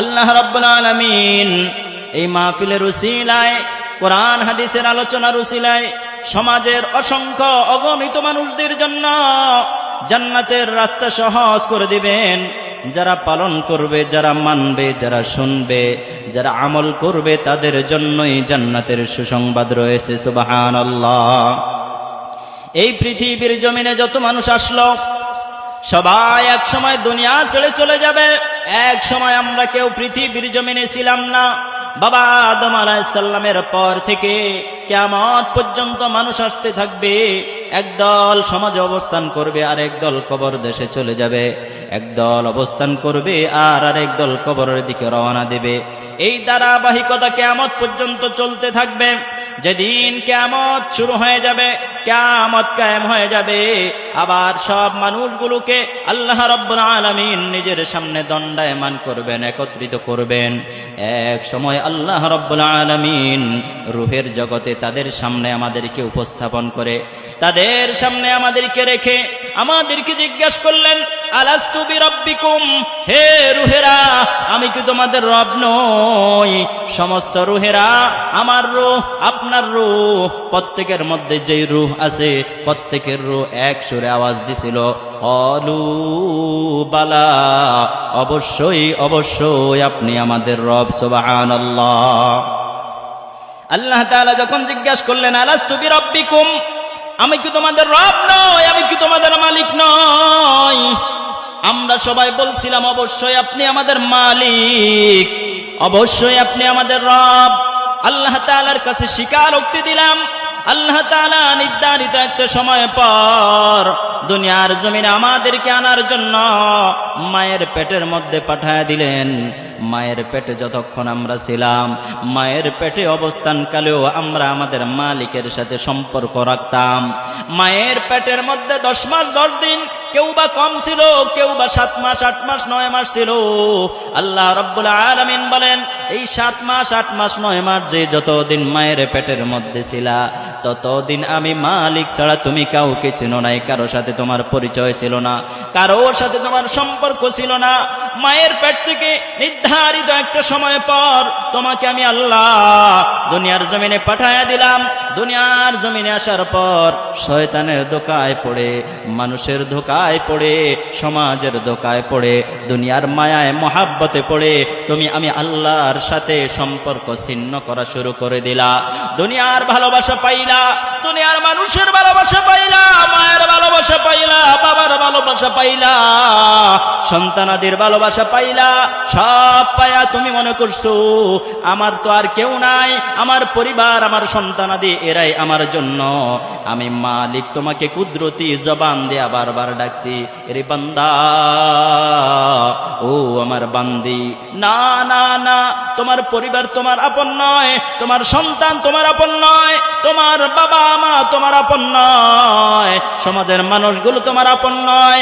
আল্লাহ রাব্বুল আলামিন এই মাহফিলের উসিলায়, কোরআন, হাদিসের আলোচনার উসিলায় সমাজের অসংখ্য অগণিত মানুষদের জন্য জান্নাতের রাস্তা সহজ করে দিবেন। যারা পালন করবে, যারা মানবে, যারা শুনবে, যারা আমল করবে, তাদের জন্যই জান্নাতের সুসংবাদ রয়েছে সুবাহান এই পৃথিবীর জমিনে যত মানুষ আসলো, সবাই এক সময় দুনিয়া ছেড়ে চলে যাবে। এক সময় আমরা কেউ পৃথিবীর জমিনে ছিলাম না। বাবা আদম আলাহিসাল্লামের পর থেকে কেমন পর্যন্ত মানুষ আসতে থাকবে। একদল সমাজে অবস্থান করবে, আর একদল কবর দেশে চলে যাবে। একদল অবস্থান করবে, আর আরেক দল কবরের দিকে রওনা দেবে। এই ধারাবাহিকতা কেমত পর্যন্ত চলতে থাকবে। যেদিন কেমত শুরু হয়ে যাবে কেমত কায়েম হয়ে যাবে। আবার সব মানুষগুলোকে আল্লাহ রব্বুল আলমিন নিজের সামনে দণ্ডায়মান করবেন, একত্রিত করবেন। এক সময় আল্লাহ রব্বুল আলমিন রুহের জগতে তাদের সামনে আমাদেরকে উপস্থাপন করে, তাদের সামনে আমাদেরকে রেখে আমাদেরকে জিজ্ঞাসা করলেন হে রুহেরা, আমি কি তোমাদের রব নই? সমস্ত রুহেরা আমার রুহ, আপনার রুহ। প্রত্যেকের মধ্যে রুহ আছে, প্রত্যেকের রুহ এক সুরে আওয়াজ দিছিল। অলু, বালা, অবশ্যই অবশ্যই আপনি আমাদের রব সোবাহান আল্লাহ তাআলা যখন জিজ্ঞাসা করলেন আলাস্তুবি রব্বিকুম আমি কি তোমাদের রব নয় আমি কি তোমাদের মালিক নয় আমরা সবাই বলছিলাম, অবশ্যই আপনি আমাদের মালিক। অবশ্যই আপনি আমাদের রব। আল্লাহ তালার কাছে স্বীকারোক্তি দিলাম। আল্লাহ তালা নির্ধারিত একটা সময় পর দুনিয়ার জমিনে আমাদেরকে আনার জন্য মায়ের পেটের মধ্যে পাঠায় দিলেন। মায়ের পেটে যতক্ষণ আমরা ছিলাম, মায়ের পেটে অবস্থানকালেও আমরা আমাদের মালিকের সাথে সম্পর্ক রাখতাম। মায়ের পেটের মধ্যে দশ মাস, দশ দিন কেউ বা কম ছিল, কেউ বা সাত মাস, আট মাস, নয় মাস ছিল। আল্লাহ রব্বুল আলমিন বলেন, এই সাত মাস, আট মাস, নয় মাস যে যতদিন মায়ের পেটের মধ্যে ছিলা, ততদিন আমি মালিক ছাড়া তুমি কাউকে চিনো নাই, কারও সাথে তোমার পরিচয় ছিল না, কারোর সাথে তোমার সম্পর্ক ছিল না। মায়ের পেট থেকে নির্ধারিত একটা সময় পর তোমাকে আমি আল্লাহ দুনিয়ার জমিনে পাঠায়া দিলাম। দুনিয়ার জমিনে আসার পর শয়তানের ধোকায় পড়ে, মানুষের ধোকায় পড়ে, সমাজের ধোকায় পড়ে, দুনিয়ার মায়ায়, মহাব্বতে পড়ে, তুমি আমি আল্লাহর সাথে সম্পর্ক ছিন্ন করা শুরু করে দিলা। দুনিয়ার ভালোবাসা পাইলা, দুনিয়ার মানুষের ভালোবাসা পাইলা, মায়ের ভালোবাসা পাইলা, বাবার ভালোবাসা পাইলা। সন্তানাদের ভালোবাসা পাইলা, সব পায়া তুমি মনে করছ, আমার তো আর কেউ নাই, আমার পরিবার, আমার সন্তানাদি, এরাই আমার জন্য। আমি মালিক, তোমাকে কুদরতি জবান দিয়ে বারবার ডাকছি, এরে বান্দা, ও আমার বান্দি। না না না, তোমার পরিবার তোমার আপন নয়, তোমার সন্তান তোমার আপন নয়, তোমার বাবা মা তোমার আপন নয়, সমাজের মানুষগুলো তোমার আপন নয়,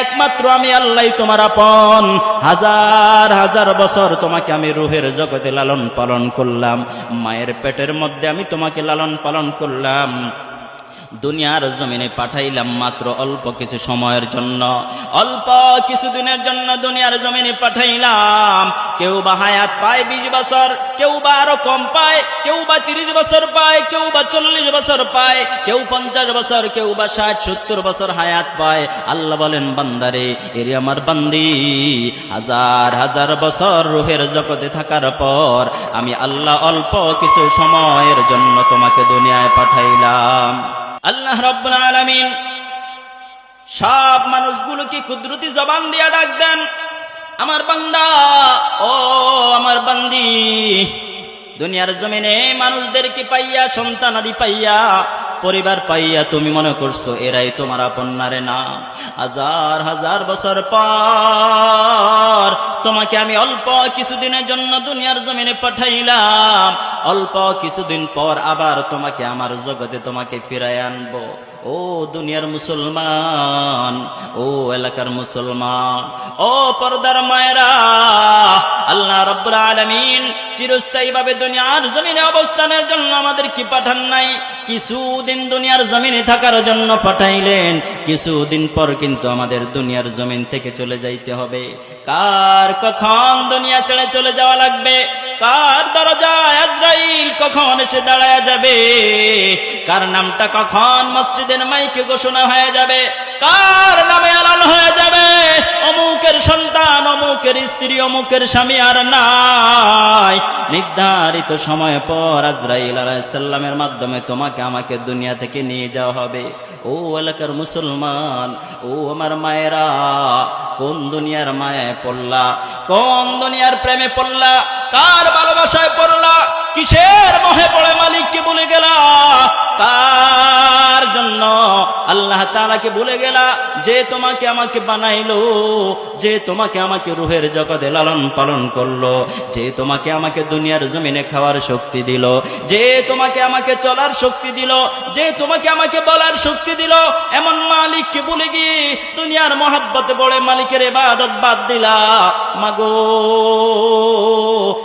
একমাত্র আমি আল্লাহ। তোমার আপন। হাজার হাজার বছর তোমাকে আমি রুহের জগতে লালন পালন করলাম। মায়ের পেটের মধ্যে আমি তোমাকে লালন পালন করলাম। দুনিয়ার জমিনে পাঠাইলাম মাত্র অল্প কিছু সময়ের জন্য। অল্প কিছুদিনের জন্য দুনিয়ার জমিনে পাঠাইলাম। কেউ বা হায়াত পায় বিশ বছর, কেউ বা আরও কম পায়, কেউ বা তিরিশ বছর পায়, কেউ বা চল্লিশ বছর পায়, কেউ পঞ্চাশ বছর, কেউ বা ষাট, সত্তর বছর হায়াত পায়। আল্লাহ বলেন, বান্দারে, এরি আমার বান্দি, হাজার হাজার বছর রুহের জগতে থাকার পর আমি আল্লাহ অল্প কিছু সময়ের জন্য তোমাকে দুনিয়ায় পাঠাইলাম। আল্লাহ রব্বুল আলামিন সব মানুষগুলোকে কুদরতি জবান দিয়া ডাক দেন, আমার বান্দা, ও আমার বান্দি, দুনিয়ার জমিনে মানুষদেরকে পাইয়া, সন্তান সন্তানাদি পাইয়া, পরিবার পাইয়া তুমি মনে করছ এরাই তোমার আপন্নারে না। হাজার হাজার বছর পর তোমাকে আমি অল্প কিছুদিনের জন্য দুনিয়ার জমিনে পাঠাইলাম। অল্প কিছুদিন পর আবার তোমাকে আমার জগতে তোমাকে ফিরায় আনব। ও দুনিয়ার মুসলমান, ও এলাকার মুসলমান, ও পর্দার মায়েরা, আল্লাহ রব্বুল আলমিন চিরস্থায়ী ভাবে দুনিয়ার জমিনে অবস্থানের জন্য আমাদের কি পাঠান নাই। কিছুদিন দুনিয়ার জমিনে থাকার জন্য পাঠাইলেন। কিছুদিন পর কিন্তু আমাদের দুনিয়ার জমিন থেকে চলে যাইতে হবে। কার কখন দুনিয়া ছেড়ে চলে যাওয়া লাগবে? কার দরজায় আজরাইল কখন এসে দাঁড়ায় যাবে? কার নামটা কখন মসজিদের মাইকে ঘোষণা হয়ে যাবে? কার নামে আলাল হয়ে যাবে? অমুকের সন্তান অমুকের স্ত্রী, অমুকের স্বামী আর নাই। নির্ধারিত সময় পর আজরাইল আলাইসাল্লামের মাধ্যমে তোমাকে আমাকে দুনিয়া থেকে নিয়ে যাওয়া হবে। ও এলাকার মুসলমান, ও আমার মায়েরা, কোন দুনিয়ার মায়ায় পড়লা, কোন দুনিয়ার প্রেমে পড়লা, কার ভালোবাসায় পড়লা, কিসের মহে পড়ে মালিককে বলে গেলা, কার জন্য আল্লাহ তাআলাকে বলে গেলা যে তোমাকে আমাকে বানাইলো, যে তোমাকে আমাকে রুহের জগতে লালন পালন করল, যে তোমাকে আমাকে দুনিয়ার জমিনে খাওয়ার শক্তি দিল, যে তোমাকে আমাকে চলার শক্তি দিল, যে তোমাকে আমাকে বলার শক্তি দিল, এমন মালিককে বলে গিয়ে দুনিয়ার মহাব্বতে পড়ে মালিকের এবাদত বাদ দিলা। মাগো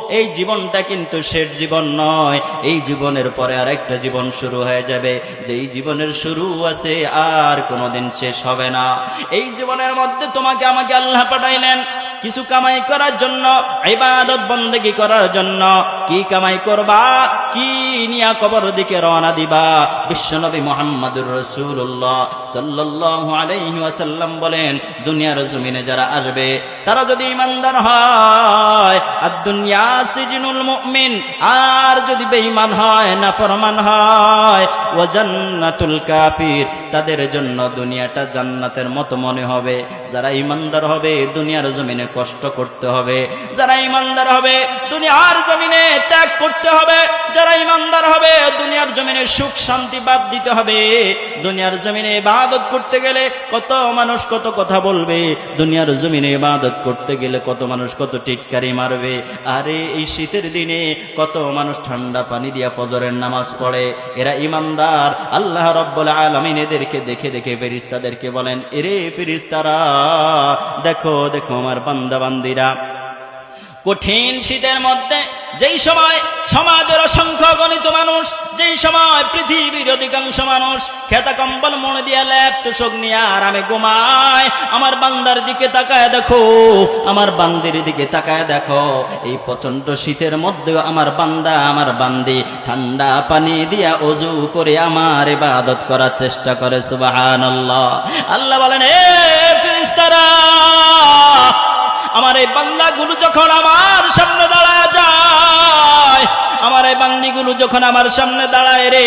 এই জীবনটা কিন্তু শেষ জীবন নয়। এই জীবনের পরে আর একটা জীবন শুরু হয়ে যাবে। যেই জীবনের শুরু আছে আর কোনোদিন শেষ হবে না। এই জীবনের মধ্যে তোমাকে আমাকে আল্লাহ পাঠাইলেন। কিছু কামাই করার জন্য, ইবাদত বন্দেগী করার জন্য, কি কামাই করবা, কি নিয়া কবর দিকে রওনা দিবা? বিশ্বনবী মোহাম্মদুর রসুল্লাহ আলাইহি ওয়াসাল্লাম বলেন, দুনিয়ার জমিনে যারা আসবে, তারা যদি ইমানদার হয়, আর দুনিয়া সিজনুল মুমিন, আর যদি বেঈমান হয় না ফরমান হয় ও জান্নাতুল কাফির, তাদের জন্য দুনিয়াটা জান্নাতের মতো মনে হবে। যারা ইমানদার হবে, দুনিয়ার জমিনে কষ্ট করতে হবে। যারা ইমানদার হবে, দুনিয়ার জমিনে ত্যাগ করতে হবে। যারা ইমানদার হবে, দুনিয়ার জমিনে সুখ, শান্তি বাদ দিতে হবে। দুনিয়ার জমিনে ইবাদত করতে গেলে কত মানুষ কত কথা বলবে। দুনিয়ার জমিনে ইবাদত করতে গেলে কত মানুষ কত টিটকারি মারবে। আরে, এই শীতের দিনে কত মানুষ ঠান্ডা পানি দিয়া ফজরের নামাজ পড়ে। এরা ইমানদার। আল্লাহ রব্বুল আলামিন এদেরকে দেখে দেখে ফেরিস্তাদেরকে বলেন, এরে ফেরিস্তারা দেখো দেখো আমার বান্দা বান্দিরা কঠিন শীতের মধ্যে যেই সময় সমাজের অসংখ্য গণিত মানুষ, যেই সময় পৃথিবীর অধিকাংশ মানুষ খেতা কম্বল মনে দিয়ে ল্যাপ তোষক নিয়ে আরামে ঘুমায়, আমার বান্দার দিকে তাকায় দেখো, আমার বান্দির দিকে তাকায় দেখো, এই প্রচণ্ড শীতের মধ্যেও আমার বান্দা, আমার বান্দি, ঠান্ডা পানি দিয়া অজু করে আমার ইবাদত করার চেষ্টা করে, সুবহানাল্লাহ। আল্লাহ বলেন, এ আমার এই বান্দাগুলো যখন আমার সামনে দাঁড়ায় যায়, আমার এই বান্দিগুলো যখন আমার সামনে দাঁড়ায় রে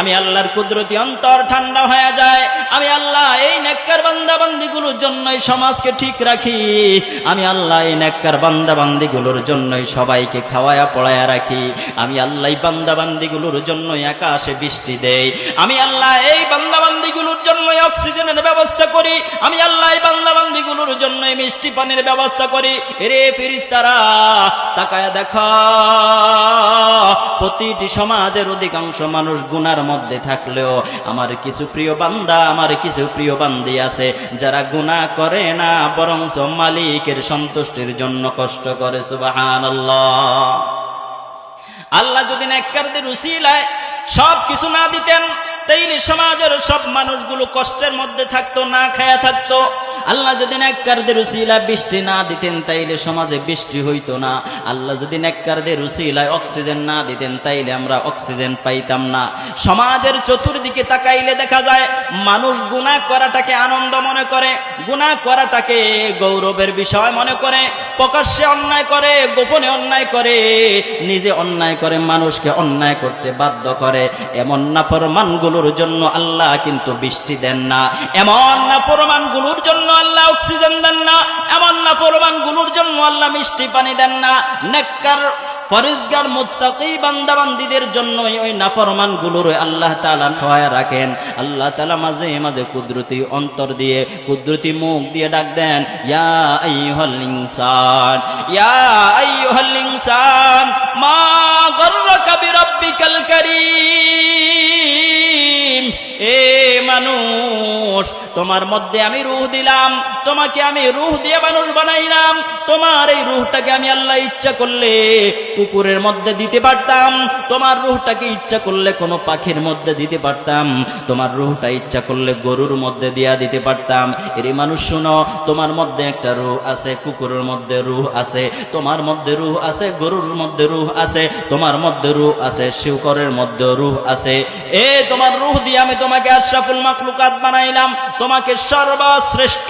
আমি আল্লাহর কুদরতি অন্তর ঠান্ডা হয়ে যায়। আমি আল্লাহ এই নেককার বান্দা বান্দিগুলোর জন্যই সমাজকে ঠিক রাখি। আমি আল্লাহ এই নেককার বান্দা বান্দিগুলোর জন্যই সবাইকে খাওয়ায়া পড়ায়া রাখি। আমি আল্লাহ এই বান্দা বান্দিগুলোর জন্যই আকাশে বৃষ্টি দেই। আমি আল্লাহ এই বান্দা বান্দিগুলোর জন্যই অক্সিজেনের ব্যবস্থা করি। আমি আল্লাহ এই বান্দা বান্দিগুলোর জন্যই মিষ্টি পানির ব্যবস্থা করি। রে ফিরিস তারা তাকায় দেখা, প্রতিটি সমাজের অধিকাংশ মানুষ গুনার মধ্যে থাকলেও আমার কিছু প্রিয় বান্দা, আমার কিছু প্রিয় বান্দি আছে, যারা গুনাহ করে না বরং মালিকের সন্তুষ্টির জন্য কষ্ট করে সুবাহান আল্লাহ যদি নেককারদের উসিলায় সব কিছু না দিতেন তাইলে সমাজের সব মানুষগুলো কষ্টের মধ্যে থাকতো, না খায়া থাকতো। আল্লাহ যদি নেককারদের উসিলা বৃষ্টি না দিতেন, তাইলে সমাজে বৃষ্টি হইতো না। আল্লাহ যদি নেককারদের উসিলায় অক্সিজেন না দিতেন, তাইলে আমরা অক্সিজেন পাইতাম না। সমাজের চতুর্দিকে তাকাইলে দেখা যায়, মানুষ গুনাহ করাটাকে আনন্দ মনে করে, গুনাহ করাটাকে গৌরবের বিষয় মনে করে। প্রকাশ্যে অন্যায় করে, গোপনে অন্যায় করে, নিজে অন্যায় করে, মানুষকে অন্যায় করতে বাধ্য করে। এমন নাফরমানগুলোর জন্য আল্লাহ কিন্তু বৃষ্টি দেন না। এমন নাফরমানগুলোর জন্য আল্লাহ অক্সিজেন দেন না। এমন নাফরমানগুলোর জন্য আল্লাহ মিষ্টি পানি দেন না। নেককার ফরিজগার মোত্তাকি বান্দাবান্দিদের জন্যই ওই নাফরমানগুলোর আল্লাহ তালা খোয়া রাখেন। আল্লাহ তালা মাঝে মাঝে কুদরতি অন্তর দিয়ে, কুদরতি মুখ দিয়ে ডাক দেন, ইয়া আইয়ুহাল ইনসান, ইয়া আইয়ুহাল ইনসান, মা এ মানুষ, তোমার মধ্যে আমি রুহ দিলাম, তোমাকে আমি রুহ দিয়ে মানুষ বানাইলাম, তোমার এই রুহটাকে আমি আল্লাহ ইচ্ছা করলে কুকুরের মধ্যে দিতে পারতাম, তোমার রুহটাকে ইচ্ছা করলে কোনো পাখির মধ্যে দিতে পারতাম, তোমার রুহটা ইচ্ছা করলে গরুর মধ্যে দিয়া দিতে পারতাম। এর মানুষ শুনো, তোমার মধ্যে একটা রুহ আছে, কুকুরের মধ্যে রুহ আছে, তোমার মধ্যে রুহ আছে, গরুর মধ্যে রুহ আছে, তোমার মধ্যে রুহ আছে শিউকরের মধ্যে রুহ আছে। এ তোমার রুহ দিয়ে আমি তোমাকে আশরাফুল মাকলুকাত বানাইলাম, তোমাকে সর্বশ্রেষ্ঠ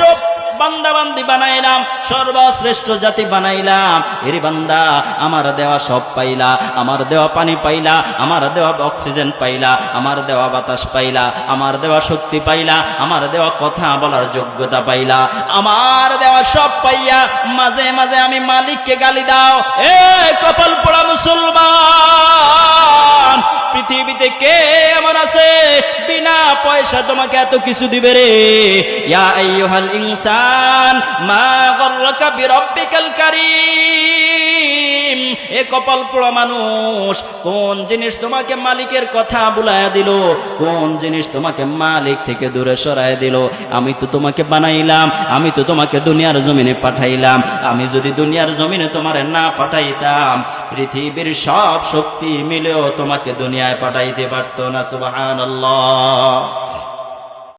বান্দা বান্দি বানাইলাম, সর্বশ্রেষ্ঠ জাতি বানাইলাম। এরি বান্দা, আমার দেওয়া সব পাইলা, আমার দেওয়া পানি পাইলা, আমার দেওয়া অক্সিজেন পাইলা, আমার দেওয়া বাতাস পাইলা, আমার দেওয়া শক্তি পাইলা, আমার দেওয়া কথা বলার যোগ্যতা পাইলা। আমার দেওয়া সব পাইয়া মাঝে মাঝে আমি মালিককে গালি দাও। এ কপাল পোড়া মুসলমান! পৃথিবীতে কে এমন আছে? বিনা পয়সা তোমাকে এত কিছু দিবে রে। ইয়া ইনসান, মা গররাকা বিরাব্বিকাল কারীম। এ কপাল পোড়া মানুষ, কোন জিনিস তোমাকে মালিকের কথা বুলায়া দিল? কোন জিনিস তোমাকে মালিক থেকে দূরে সরায় দিল? আমি তো তোমাকে বানাইলাম, আমি তো তোমাকে দুনিয়ার জমিনে পাঠাইলাম। আমি যদি দুনিয়ার জমিনে তোমার না পাঠাইতাম, পৃথিবীর সব শক্তি মিলেও তোমাকে দুনিয়ায় পাঠাইতে পারত না সুবহানাল্লাহ।